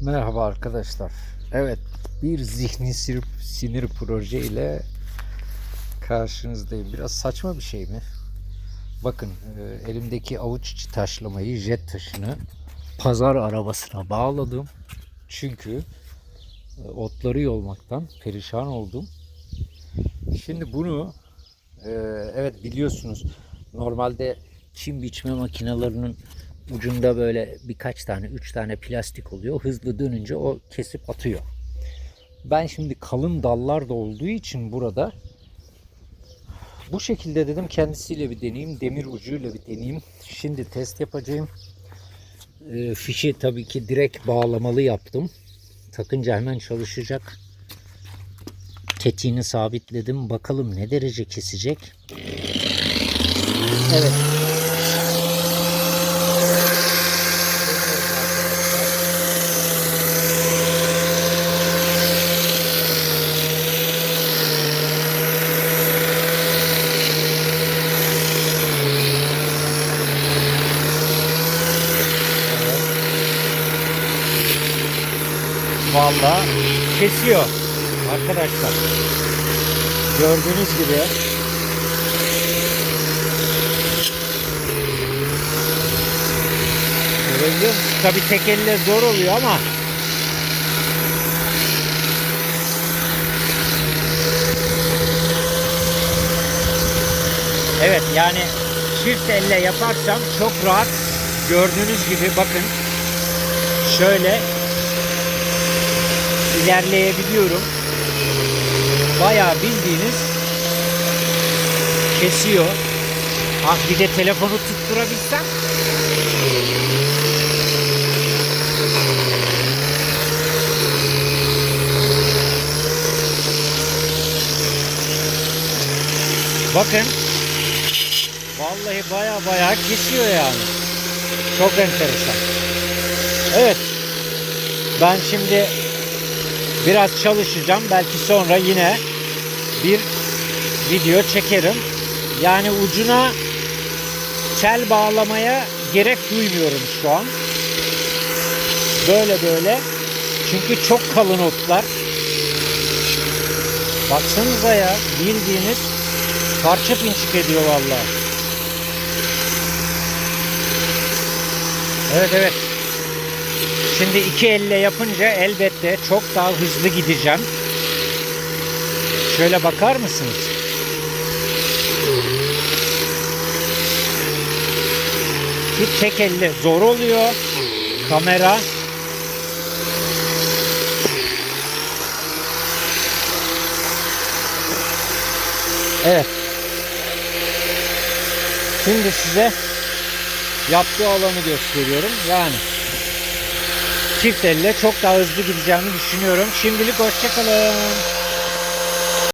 Merhaba arkadaşlar. Evet, bir zihni sinir, sinir proje ile karşınızdayım. Biraz saçma bir şey mi? Bakın, e, elimdeki avuç içi taşlamayı, jet taşını pazar arabasına bağladım. Çünkü e, otları yolmaktan perişan oldum. Şimdi bunu e, evet biliyorsunuz normalde çim biçme makinelerinin ucunda böyle birkaç tane, üç tane plastik oluyor. Hızlı dönünce o kesip atıyor. Ben şimdi kalın dallar da olduğu için burada bu şekilde dedim kendisiyle bir deneyeyim. Demir ucuyla bir deneyeyim. Şimdi test yapacağım. Ee, fişi tabii ki direkt bağlamalı yaptım. Takınca hemen çalışacak. Tetiğini sabitledim. Bakalım ne derece kesecek. Evet. Vallahi kesiyor arkadaşlar. Gördüğünüz gibi Görebiliyor musunuz? Tabii tek elle zor oluyor ama Evet yani çift elle yaparsam çok rahat gördüğünüz gibi bakın şöyle ilerleyebiliyorum. Bayağı bildiğiniz kesiyor. Ah bir de telefonu tutturabilsem. Bakın. Vallahi baya baya kesiyor yani. Çok enteresan. Evet. Ben şimdi biraz çalışacağım. Belki sonra yine bir video çekerim. Yani ucuna tel bağlamaya gerek duymuyorum şu an. Böyle böyle. Çünkü çok kalın otlar. Baksanıza ya bildiğiniz parça pinçik ediyor vallahi. Evet evet. Şimdi iki elle yapınca elbette çok daha hızlı gideceğim. Şöyle bakar mısınız? Bir tek elle zor oluyor. Kamera. Evet. Şimdi size yaptığı alanı gösteriyorum. Yani çift elle çok daha hızlı gideceğimi düşünüyorum. Şimdilik hoşçakalın.